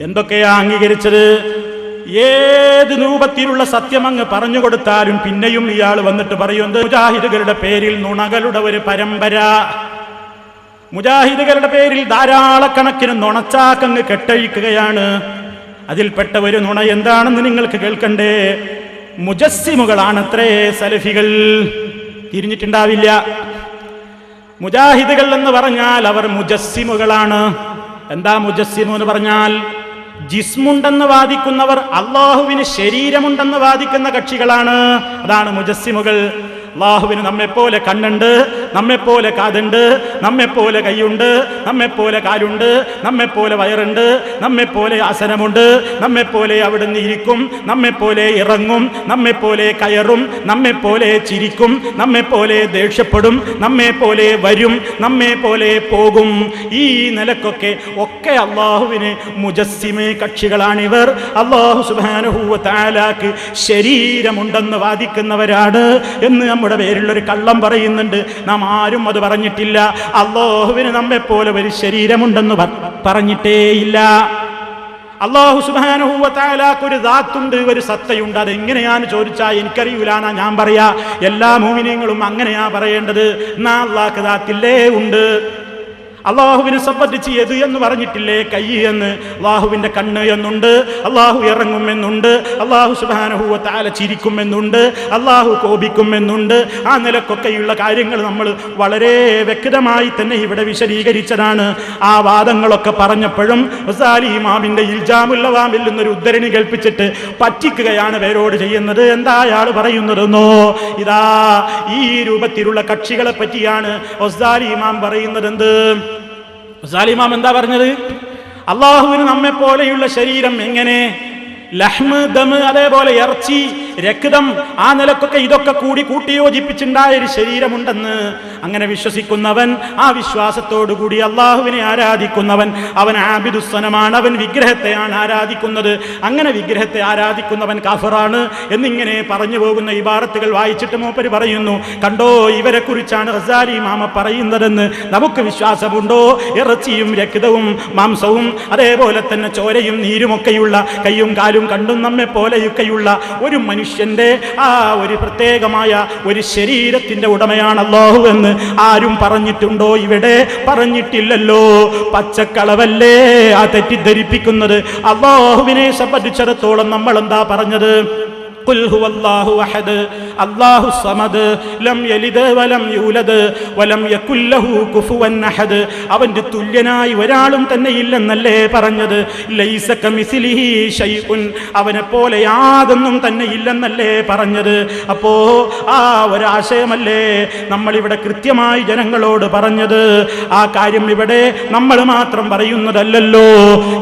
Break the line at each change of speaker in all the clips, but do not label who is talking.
എന്തൊക്കെയാ അംഗീകരിച്ചത്? ഏത് രൂപത്തിലുള്ള സത്യം അങ്ങ് പറഞ്ഞു കൊടുത്താലും പിന്നെയും ഇയാൾ വന്നിട്ട് പറയുന്നത് മുജാഹിദുകളുടെ പേരിൽ നുണകളുടെ ഒരു പരമ്പര? മുജാഹിദുകളുടെ പേരിൽ ധാരാളക്കണക്കിന് നുണച്ചാക്കങ്ങ് കെട്ടഴിക്കുകയാണ്. അതിൽപ്പെട്ട ഒരു നുണ എന്താണെന്ന് നിങ്ങൾക്ക് കേൾക്കണ്ടേ? മുജസ്സിമുകളാണത്രേ സലഫികൾ. തിരിഞ്ഞിട്ടുണ്ടാവില്ല. മുജാഹിദുകൾ എന്ന് പറഞ്ഞാൽ അവർ മുജസ്സിമുകളാണ്. എന്താ മുജസ്സിമു എന്ന് പറഞ്ഞാൽ ജിസ്മുണ്ടെന്ന് വാദിക്കുന്നവർ അള്ളാഹുവിന് ശരീരമുണ്ടെന്ന് വാദിക്കുന്ന കക്ഷികളാണ്. അതാണ് മുജസ്സിമുകൾ. അള്ളാഹുവിന് നമ്മെപ്പോലെ കണ്ണുണ്ട് നമ്മെപ്പോലെ കാതുണ്ട് നമ്മെപ്പോലെ കൈയുണ്ട് നമ്മെപ്പോലെ കാലുണ്ട് നമ്മെപ്പോലെ വയറുണ്ട് നമ്മെപ്പോലെ ആസനമുണ്ട് നമ്മെപ്പോലെ അവിടുന്ന് ഇരിക്കും നമ്മെപ്പോലെ ഇറങ്ങും നമ്മെപ്പോലെ കയറും നമ്മെപ്പോലെ ചിരിക്കും നമ്മെപ്പോലെ ദേഷ്യപ്പെടും നമ്മെപ്പോലെ വരും നമ്മെപ്പോലെ പോകും. ഈ നിലക്കൊക്കെ ഒക്കെ അള്ളാഹുവിന് മുജസ്സിമേ കക്ഷികളാണിവർ. അള്ളാഹു സുബാനുഹൂവ താലാക്ക് ശരീരമുണ്ടെന്ന് വാദിക്കുന്നവരാണ് എന്ന് നമ്മുടെ പേരിലൊരു കള്ളം പറയുന്നുണ്ട്. നാം ആരും അത് പറഞ്ഞിട്ടില്ല. അള്ളാഹുവിന് നമ്മെപ്പോലെ ഒരു ശരീരമുണ്ടെന്ന് പറഞ്ഞിട്ടേയില്ല. അള്ളാഹു സുബാനുഹൂവത്തായാലാക്ക് ഒരു ദാത്തുണ്ട് ഒരു സത്തയുണ്ട്. അത് എങ്ങനെയാന്ന് ചോദിച്ചാൽ എനിക്കറിയൂലാന്നാ ഞാൻ പറയാ. എല്ലാ മോമിനിയങ്ങളും അങ്ങനെയാ പറയേണ്ടത്. നാ അള്ളാഹ് ദാത്തില്ലേ? ഉണ്ട്. അള്ളാഹുവിനെ സംബന്ധിച്ച് എത് എന്ന് പറഞ്ഞിട്ടില്ലേ? കൈ എന്ന്. അള്ളാഹുവിന്റെ കണ്ണ് എന്നുണ്ട്. അള്ളാഹു ഇറങ്ങുമെന്നുണ്ട്. അള്ളാഹു സുബാനഹുവ താല ചിരിക്കുമെന്നുണ്ട്. അള്ളാഹു കോപിക്കുമെന്നുണ്ട്. ആ നിലക്കൊക്കെയുള്ള കാര്യങ്ങൾ നമ്മൾ വളരെ വ്യക്തമായി തന്നെ ഇവിടെ വിശദീകരിച്ചതാണ്. ആ വാദങ്ങളൊക്കെ പറഞ്ഞപ്പോഴും ഹുസാലി ഇമാമിന്റെ ഇൽജാമുല്ലവാമിൽ നിന്നൊരു ഉദ്ധരണി കേൾപ്പിച്ചിട്ട് പറ്റിക്കുകയാണ് പേരോട് ചെയ്യുന്നത്. എന്താ അയാൾ പറയുന്നതെന്നോ? ഇതാ ഈ രൂപത്തിലുള്ള കക്ഷികളെ പറ്റിയാണ് ഒസാലി ഇമാം പറയുന്നത് എന്ത് സാലിമാം എന്താ പറഞ്ഞത്? അള്ളാഹുവിന് നമ്മെ പോലെയുള്ള ശരീരം എങ്ങനെ? ലഹ്മ ദമ് അതേപോലെ ഇറച്ചി രക്തം ആ നിലക്കൊക്കെ ഇതൊക്കെ കൂടി കൂട്ടിയോജിപ്പിച്ചുണ്ടായ ഒരു ശരീരമുണ്ടെന്ന് അങ്ങനെ വിശ്വസിക്കുന്നവൻ ആ വിശ്വാസത്തോടുകൂടി അള്ളാഹുവിനെ ആരാധിക്കുന്നവൻ അവൻ ആബിദുസ്വനമാണ് അവൻ വിഗ്രഹത്തെയാണ് ആരാധിക്കുന്നത്. അങ്ങനെ വിഗ്രഹത്തെ ആരാധിക്കുന്നവൻ കാഫറാണ് എന്നിങ്ങനെ പറഞ്ഞു പോകുന്ന ഇബാറത്തുകൾ വായിച്ചിട്ട് മൂപ്പര് പറയുന്നു കണ്ടോ ഇവരെ കുറിച്ചാണ് റസാലി മാമ പറയുന്നതെന്ന് നമുക്ക് വിശ്വാസമുണ്ടോ? ഇറച്ചിയും രക്തവും മാംസവും അതേപോലെ തന്നെ ചോരയും നീരുമൊക്കെയുള്ള കയ്യും കാലും കണ്ടും നമ്മെ പോലെയൊക്കെയുള്ള ഒരു മനുഷ്യന്റെ ആ ഒരു പ്രത്യേകമായ ഒരു ശരീരത്തിന്റെ ഉടമയാണ് അള്ളാഹു എന്ന് ആരും പറഞ്ഞിട്ടുണ്ടോ? ഇവിടെ പറഞ്ഞിട്ടില്ലല്ലോ. പച്ചക്കളവല്ലേ? ആ തെറ്റിദ്ധരിപ്പിക്കുന്നത്. അള്ളാഹുവിനെ സംബന്ധിച്ചിടത്തോളം നമ്മൾ എന്താ പറഞ്ഞത് അഹദ് അള്ളാഹു സമദ്. ലം യലിദ് വലം യൂലദ്. വലം യക്കുല്ലഹു കുഫുവൻ അഹദ്. അവന്റെ തുല്യനായി ഒരാളും തന്നെ ഇല്ലെന്നല്ലേ പറഞ്ഞത്? ലൈസ കമിസിലിഹി ഷൈഉൻ. അവനെ പോലെ യാതൊന്നും തന്നെ ഇല്ലെന്നല്ലേ പറഞ്ഞത്? അപ്പോ ആ ഒരാശയമല്ലേ നമ്മളിവിടെ കൃത്യമായി ജനങ്ങളോട് പറഞ്ഞത്? ആ കാര്യം ഇവിടെ നമ്മൾ മാത്രം പറയുന്നതല്ലല്ലോ.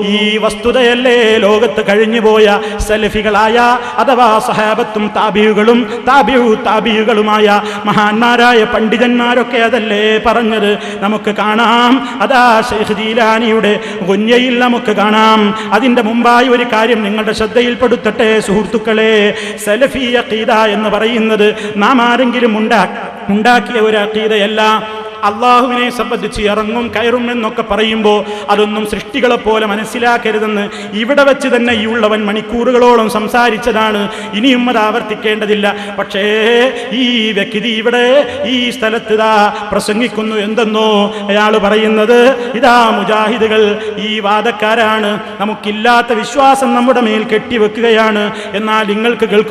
ഈ വസ്തുതയല്ലേ ലോകത്ത് കഴിഞ്ഞുപോയ സലഫികളായ അഥവാ സഹാബത്തും താബിയുകളും താ താബിയു താബിയുകളുമായ മഹാന്മാരായ പണ്ഡിതന്മാരൊക്കെ അതല്ലേ പറഞ്ഞത്? നമുക്ക് കാണാം. അതാ ഷെയ്ഖ് ജീലാനിയുടെ ഗുഞ്ഞയിൽ നമുക്ക് കാണാം. അതിന്റെ മുമ്പായി ഒരു കാര്യം നിങ്ങളുടെ ശ്രദ്ധയിൽപ്പെടുത്തട്ടെ സുഹൃത്തുക്കളെ. സലഫി അഖീദ എന്ന് പറയുന്നത് നാം ആരെങ്കിലും ഉണ്ടാ ഉണ്ടാക്കിയ ഒരു അഖീദയല്ല. അള്ളാഹുവിനെ സംബന്ധിച്ച് ഇറങ്ങും കയറും എന്നൊക്കെ പറയുമ്പോൾ അതൊന്നും സൃഷ്ടികളെ പോലെ മനസ്സിലാക്കരുതെന്ന് ഇവിടെ വെച്ച് തന്നെ ഈ ഉള്ളവൻ മണിക്കൂറുകളോളം സംസാരിച്ചതാണ്. ഇനിയും അത് ആവർത്തിക്കേണ്ടതില്ല. പക്ഷേ ഈ വ്യക്തി ഇവിടെ ഈ സ്ഥലത്ത് ഇതാ പ്രസംഗിക്കുന്നു എന്തെന്നോ അയാൾ പറയുന്നത് ഇതാ മുജാഹിദുകൾ ഈ വാദക്കാരാണ്. നമുക്കില്ലാത്ത വിശ്വാസം നമ്മുടെ മേൽ കെട്ടിവെക്കുകയാണ്. എന്നാൽ നിങ്ങൾക്ക് കേൾക്കും